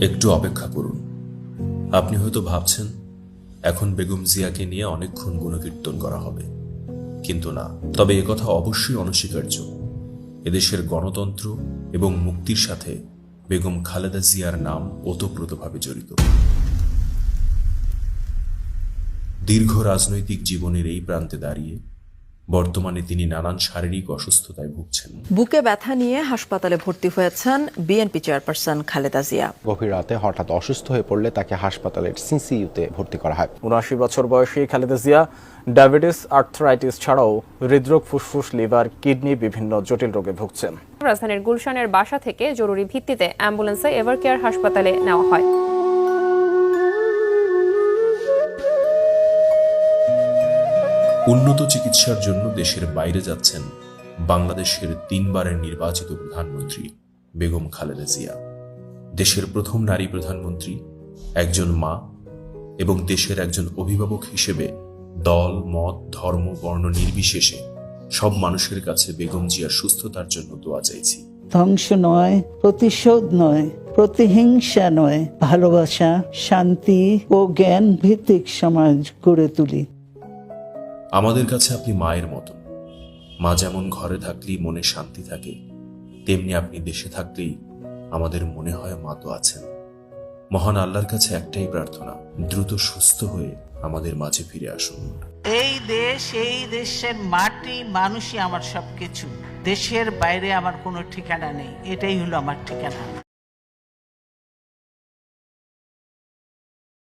একটু অপেক্ষা করুন। আপনি হয়তো ভাবছেন, এখন বেগম জিয়াকে নিয়ে অনেকক্ষণ গুণকীর্তন করা হবে। কিন্তু না, তবে একথা অবশ্যই অনস্বীকার্য। এদেশের গণতন্ত্র এবং মুক্তির সাথে বেগম খালেদা জিয়ার নাম ওতপ্রোতভাবে জড়িত। দীর্ঘ রাজনৈতিক জীবনের এই প্রান্তে দাঁড়িয়ে বর্তমানে তিনি নানান শারীরিক অসুস্থতায় ভুগছেন। বুকে ব্যথা নিয়ে হাসপাতালে ভর্তি হয়েছেন বিএনপি চেয়ারপারসন খালেদা জিয়া। গভীর রাতে হঠাৎ অসুস্থ হয়ে পড়লে তাকে হাসপাতালের সিসিইউতে ভর্তি করা হয়। উনআশি বছর বয়সী খালেদা জিয়া ডায়াবেটিস আর্থ্রাইটিস ছাড়াও হৃদরোগ ফুসফুস লিভার কিডনি বিভিন্ন জটিল রোগে ভুগছেন। রাজধানীর গুলশানের বাসা থেকে জরুরি ভিত্তিতে অ্যাম্বুলেন্সে এভারকেয়ার হাসপাতালে নেওয়া হয়। উন্নত চিকিৎসার জন্য দেশের বাইরে যাচ্ছেন বাংলাদেশের তিনবারের নির্বাচিত প্রধানমন্ত্রী বেগম খালেদা জিয়া। দেশের প্রথম নারী প্রধানমন্ত্রী, একজন মা এবং দেশের একজন অভিভাবক হিসেবে দল, মত, ধর্ম, বর্ণ নির্বিশেষে সব মানুষের কাছে বেগম জিয়ার সুস্থতার জন্য দোয়া চাইছি। ধ্বংস নয়, প্রতিশোধ নয়, প্রতিহিংসা নয়, ভালোবাসা, শান্তি ও জ্ঞান ভিত্তিক সমাজ গড়ে তুলি। আমাদের কাছে আপনি মায়ের মতন। মা যেমন ঘরে থাকলেই মনে শান্তি থাকে, তেমনি আপনি দেশে থাকলেই আমাদের মনে হয় মা তো আছেন। মহান আল্লাহর কাছে একটাই প্রার্থনা, দ্রুত সুস্থ হয়ে আমাদের মাঝে ফিরে আসুন। এই দেশ, এই দেশের মাটি, মানুষই আমার সবকিছু। দেশের বাইরে আমার কোনো ঠিকানা নেই, এটাই হলো আমার ঠিকানা।